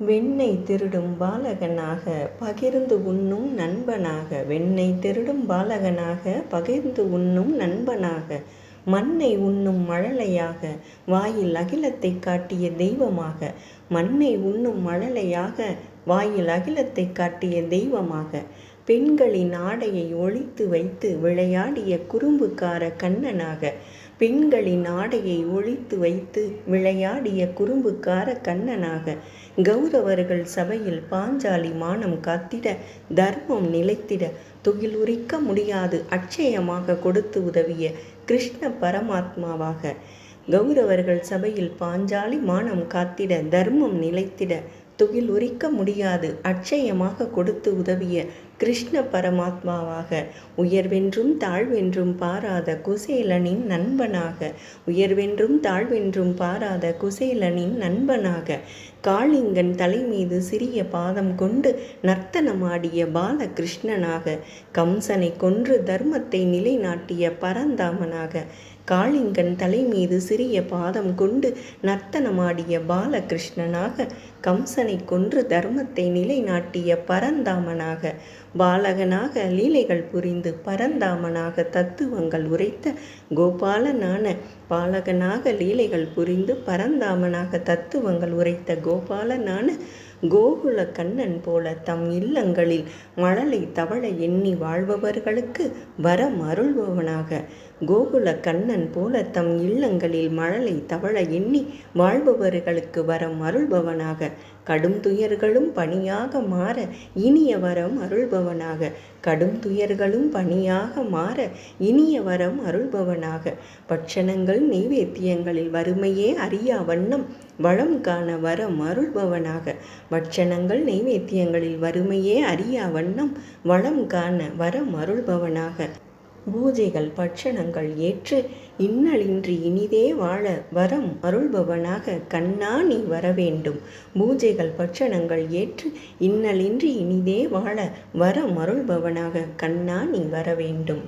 வெண்ணை திருடும் பாலகனாக பகிர்ந்து உண்ணும் நண்பனாக. வெண்ணை திருடும் பாலகனாக பகிர்ந்து உண்ணும் நண்பனாக. மண்ணை உண்ணும் மழலையாக வாயில் அகிலத்தை காட்டிய தெய்வமாக. மண்ணை உண்ணும் மழலையாக வாயில் அகிலத்தை காட்டிய தெய்வமாக. பெண்களின் ஆடையை ஒழித்து வைத்து விளையாடிய குறும்புக்கார கண்ணனாக. பெண்களின் ஆடையை ஒழித்து வைத்து விளையாடிய குறும்புக்கார கண்ணனாக கௌரவர்கள் சபையில் பாஞ்சாலி மானம் காத்திட தர்மம் நிலைத்திட துகில் உரிக்க முடியாது அட்சயமாக கொடுத்து உதவிய கிருஷ்ண பரமாத்மாவாக கௌரவர்கள் சபையில் பாஞ்சாலி மானம் காத்திட தர்மம் நிலைத்திட துகில் உரிக்க முடியாது. அட்சயமாக கொடுத்து உதவிய கிருஷ்ண பரமாத்மாவாக உயர்வென்றும் தாழ்வென்றும் பாராத குசேலனின் நண்பனாக உயர்வென்றும் தாழ்வென்றும் பாராத குசேலனின் நண்பனாக காளிங்கன் தலைமீது சிறிய பாதம் கொண்டு நர்த்தனமாடிய பாலகிருஷ்ணனாக கம்சனை கொன்று தர்மத்தை நிலைநாட்டிய பரந்தாமனாக காளிங்கன் தலைமீது சிறிய பாதம் கொண்டு நர்த்தனமாடிய பாலகிருஷ்ணனாக கம்சனை கொன்று தர்மத்தை நிலைநாட்டிய பரந்தாமனாக பாலகனாக லீலைகள் புரிந்து பரந்தாமனாக தத்துவங்கள் உரைத்த கோபாலனான பாலகனாக லீலைகள் புரிந்து பரந்தாமனாக தத்துவங்கள் உரைத்த கோபாலனான கோகுல கண்ணன் போல தம் இல்லங்களில் மழலை தவழ எண்ணி வாழ்பவர்களுக்கு வரம் அருள்பவனாக. கோகுல கண்ணன் போல தம் இல்லங்களில் மழலை தவழ எண்ணி வாழ்பவர்களுக்கு வரம் அருள்பவனாக. கடும் துயர்களும் பணியாக மாற இனிய வரம் அருள்பவனாக. கடும் துயர்களும் பணியாக மாற இனிய வரம் அருள்பவனாக. பட்சணங்கள் நெய்வேத்தியங்களில் வறுமையே அறியா வண்ணம் வளம் காண வரம் அருள்பவனாக. பட்சணங்கள் நைவேத்தியங்களில் வறுமையே அறியா வண்ணம் வளம் காண வரம் அருள்பவனாக. பூஜைகள் பட்சணங்கள் ஏற்று இன்னலின்றி இனிதே வாழ வரம் அருள்பவனாக கண்ணா நீ வரவேண்டும். பூஜைகள் பட்சணங்கள் ஏற்று இன்னலின்றி இனிதே வாழ வரம் அருள்பவனாக கண்ணா நீ வரவேண்டும்.